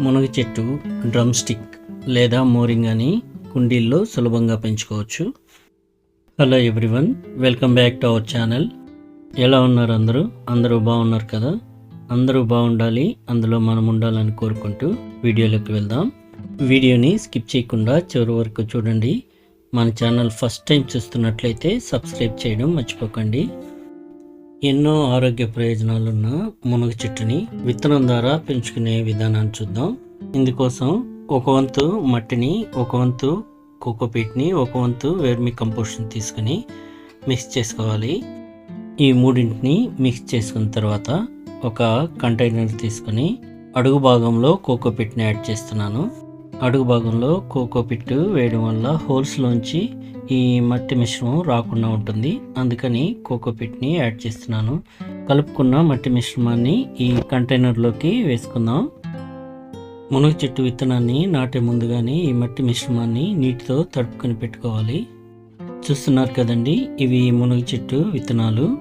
మునగ చెట్టు drum stick లేదా మోరింగ్ అని కుండీల్లో సులభంగా పెంచుకోవచ్చు. Hello everyone welcome back to our channel ఎలా ఉన్నారు అందరూ? అందరూ బాగున్నారు కదా? అందరూ బాగుండాలి అందులో మనం ఉండాలని కోరుకుంటూ వీడియోలోకి వెళ్దాం. వీడియోని స్కిప్ చేయకుండా చివరి వరకు చూడండి. మన ఛానల్ ఫస్ట్ టైం చూస్తున్నట్లయితే సబ్స్క్రైబ్ చేయడం మర్చిపోకండి. ఎన్నో ఆరోగ్య ప్రయోజనాలున్న మునగ చెట్టుని విత్తనం ద్వారా పెంచుకునే విధానాన్ని చూద్దాం. ఇందుకోసం ఒక వంతు మట్టిని ఒక వంతు కోకోపీట్ని ఒక వంతు వేర్మి కంపోస్ట్ని తీసుకుని మిక్స్ చేసుకోవాలి. ఈ మూడింటిని మిక్స్ చేసుకున్న తర్వాత ఒక కంటైనర్ తీసుకుని అడుగు భాగంలో కోకోపిట్ని యాడ్ చేస్తున్నాను. అడుగు భాగంలో కోకోపిట్ వేయడం వల్ల హోల్స్లోంచి ఈ మట్టి మిశ్రమం రాకుండా ఉంటుంది. అందుకని కోకోపిట్ని యాడ్ చేస్తున్నాను. కలుపుకున్న మట్టి మిశ్రమాన్ని ఈ కంటైనర్లోకి వేసుకుందాం. మునగ చెట్టు విత్తనాన్ని నాటే ముందుగానే ఈ మట్టి మిశ్రమాన్ని నీటితో తడుపుకొని పెట్టుకోవాలి. చూస్తున్నారు కదండి ఇవి మునగ చెట్టు విత్తనాలు.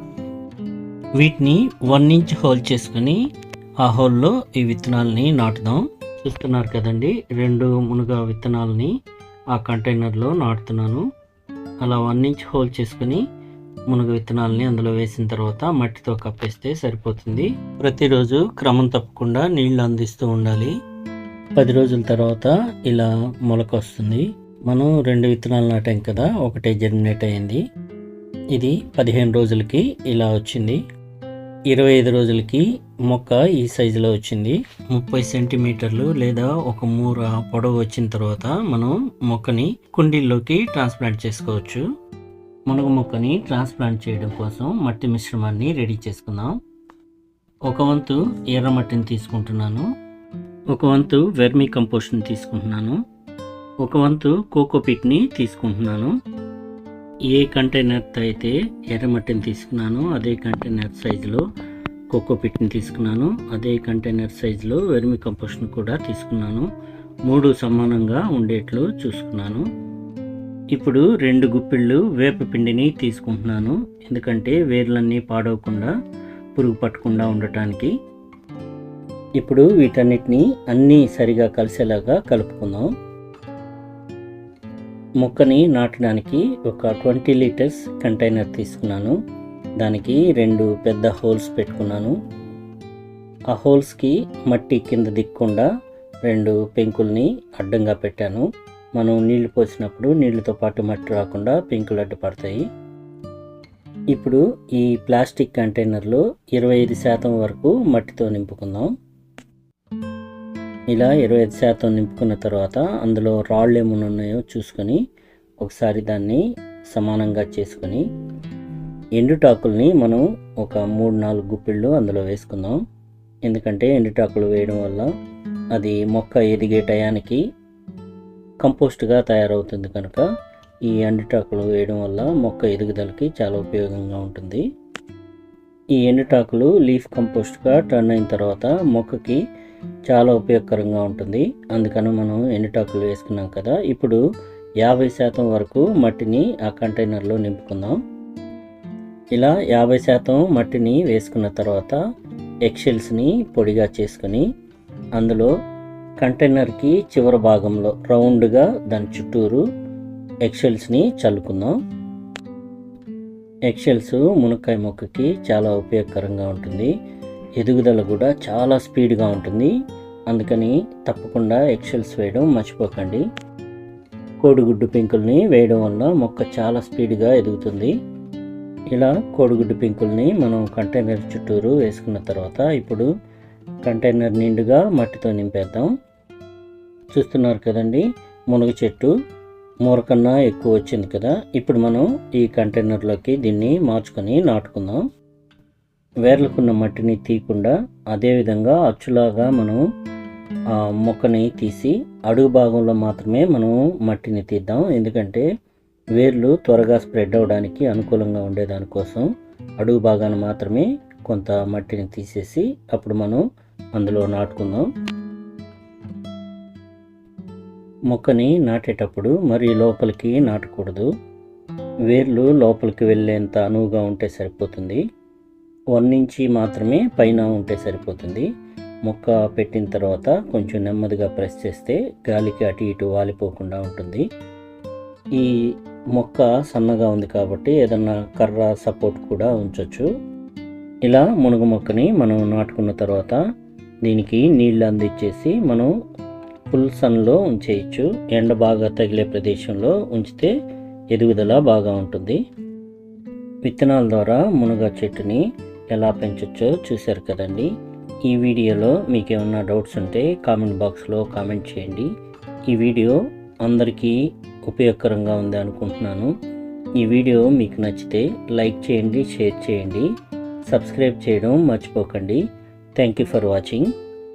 వీటిని వన్ ఇంచ్ హోల్ చేసుకొని ఆ హోల్లో ఈ విత్తనాలని నాటుదాం. చూస్తున్నారు కదండి రెండు మునగ విత్తనాలని ఆ కంటైనర్లో నాటుతున్నాను. అలా వన్ ఇంచ్ హోల్ చేసుకుని మునగ విత్తనాలని అందులో వేసిన తర్వాత మట్టితో కప్పేస్తే సరిపోతుంది. ప్రతిరోజు క్రమం తప్పకుండా నీళ్ళు అందిస్తూ ఉండాలి. పది రోజుల తర్వాత ఇలా మొలక వస్తుంది. మనం రెండు విత్తనాలు నాటాం కదా ఒకటే జర్మినేట్ అయింది. ఇది పదిహేను రోజులకి ఇలా వచ్చింది. ఇరవై ఐదు రోజులకి మొక్క ఈ సైజులో వచ్చింది. ముప్పై సెంటీమీటర్లు లేదా ఒక మూర పొడవు వచ్చిన తర్వాత మనం మొక్కని కుండీల్లోకి ట్రాన్స్ప్లాంట్ చేసుకోవచ్చు. మునగ మొక్కని ట్రాన్స్ప్లాంట్ చేయడం కోసం మట్టి మిశ్రమాన్ని రెడీ చేసుకుందాం. ఒక వంతు ఎర్ర మట్టిని తీసుకుంటున్నాను. ఒక వంతు వెర్మీ కంపోస్ట్ని తీసుకుంటున్నాను. ఒక వంతు కోకోపిట్ని తీసుకుంటున్నాను. ఏ కంటైనర్తో అయితే ఎర్రమట్టిని తీసుకున్నానో అదే కంటైనర్ సైజులో కోకోపిట్ని తీసుకున్నాను. అదే కంటైనర్ సైజులో వెర్మి కంపోస్ట్ను కూడా తీసుకున్నాను. మూడు సమానంగా ఉండేట్లు చూసుకున్నాను. ఇప్పుడు రెండు గుప్పిళ్ళు వేప పిండిని తీసుకుంటున్నాను. ఎందుకంటే వేర్లన్నీ పాడవకుండా పురుగు పట్టకుండా ఉండటానికి. ఇప్పుడు వీటన్నిటిని అన్నీ సరిగా కలిసేలాగా కలుపుకుందాం. మొక్కని నాటడానికి ఒక ట్వంటీ లీటర్స్ కంటైనర్ తీసుకున్నాను. దానికి రెండు పెద్ద హోల్స్ పెట్టుకున్నాను. ఆ హోల్స్కి మట్టి కింద దిక్కుండా రెండు పెంకుల్ని అడ్డంగా పెట్టాను. మనం నీళ్ళు పోసినప్పుడు నీళ్ళతో పాటు మట్టి రాకుండా పెంకులు అడ్డుపడతాయి ఇప్పుడు ఈ ప్లాస్టిక్ కంటైనర్లో ఇరవై ఐదు శాతం వరకు మట్టితో నింపుకుందాం. ఇలా ఇరవై ఐదు శాతం నింపుకున్న తర్వాత అందులో రాళ్ళు ఏమైనా ఉన్నాయో చూసుకొని ఒకసారి దాన్ని సమానంగా చేసుకొని ఎండుటాకుల్ని మనం ఒక మూడు నాలుగు గుప్పిళ్ళు అందులో వేసుకుందాం. ఎందుకంటే ఎండుటాకులు వేయడం వల్ల అది మొక్క ఎదిగే టయానికి కంపోస్ట్గా తయారవుతుంది కనుక ఈ ఎండుటాకులు వేయడం వల్ల మొక్క ఎదుగుదలకి చాలా ఉపయోగంగా ఉంటుంది. ఈ ఎండుటాకులు లీఫ్ కంపోస్ట్గా టర్న్ అయిన తర్వాత మొక్కకి చాలా ఉపయోగకరంగా ఉంటుంది. అందుకని మనం ఎండుటాకులు వేసుకున్నాం కదా ఇప్పుడు యాభై శాతం వరకు మట్టిని ఆ కంటైనర్లో నింపుకుందాం. ఇలా యాభై శాతం మట్టిని వేసుకున్న తర్వాత ఎక్సెల్స్ని పొడిగా చేసుకొని అందులో కంటైనర్కి చివరి భాగంలో రౌండ్గా దాని చుట్టూరు ఎక్సెల్స్ని చల్లుకుందాం. ఎక్సెల్స్ మునక్కాయ మొక్కకి చాలా ఉపయోగకరంగా ఉంటుంది. ఎదుగుదల కూడా చాలా స్పీడ్గా ఉంటుంది. అందుకని తప్పకుండా ఎక్సెల్స్ వేయడం మర్చిపోకండి. కోడిగుడ్డు పెంకుల్ని వేయడం వల్ల మొక్క చాలా స్పీడ్గా ఎదుగుతుంది. ఇలా కోడిగుడ్డు పెంకుల్ని మనం కంటైనర్ చుట్టూరు వేసుకున్న తర్వాత ఇప్పుడు కంటైనర్ నిండుగా మట్టితో నింపేద్దాం. చూస్తున్నారు కదండి మునగ చెట్టు మూరకన్నా ఎక్కువ వచ్చింది కదా. ఇప్పుడు మనం ఈ కంటైనర్లోకి దీన్ని మార్చుకొని నాటుకుందాం. వేర్లకున్న మట్టిని తీయకుండా అదేవిధంగా అచ్చులాగా మనం మొక్కని తీసి అడుగు భాగంలో మాత్రమే మనం మట్టిని తీద్దాం. ఎందుకంటే వేర్లు త్వరగా స్ప్రెడ్ అవ్వడానికి అనుకూలంగా ఉండేదానికోసం అడుగు భాగాన మాత్రమే కొంత మట్టిని తీసేసి అప్పుడు మనం అందులో నాటుకుందాం. మొక్కని నాటేటప్పుడు మరి లోపలికి నాటకూడదు. వేర్లు లోపలికి వెళ్ళేంత అనువుగా ఉంటే సరిపోతుంది. వన్ ఇంచి మాత్రమే పైన ఉంటే సరిపోతుంది. మొక్క పెట్టిన తర్వాత కొంచెం నెమ్మదిగా ప్రెస్ చేస్తే గాలికి అటు ఇటు వాలిపోకుండా ఉంటుంది. ఈ మొక్క సన్నగా ఉంది కాబట్టి ఏదన్నా కర్ర సపోర్ట్ కూడా ఉంచవచ్చు ఇలా మునగ మొక్కని మనం నాటుకున్న తర్వాత దీనికి నీళ్ళు అందించేసి మనం ఫుల్ సన్లో ఉంచేయచ్చు. ఎండ బాగా తగిలే ప్రదేశంలో ఉంచితే ఎదుగుదల బాగా ఉంటుంది. విత్తనాల ద్వారా మునగ చెట్టుని ఎలా పెంచొచ్చో చూశారు కదండి. ఈ వీడియోలో మీకు ఏమన్నా డౌట్స్ ఉంటే కామెంట్ బాక్స్లో కామెంట్ చేయండి. ఈ వీడియో అందరికీ ఉపయోగకరంగా ఉంది అనుకుంటున్నాను. ఈ వీడియో మీకు నచ్చితే లైక్ చేయండి షేర్ చేయండి సబ్స్క్రైబ్ చేయడం మర్చిపోకండి. Thank you for watching.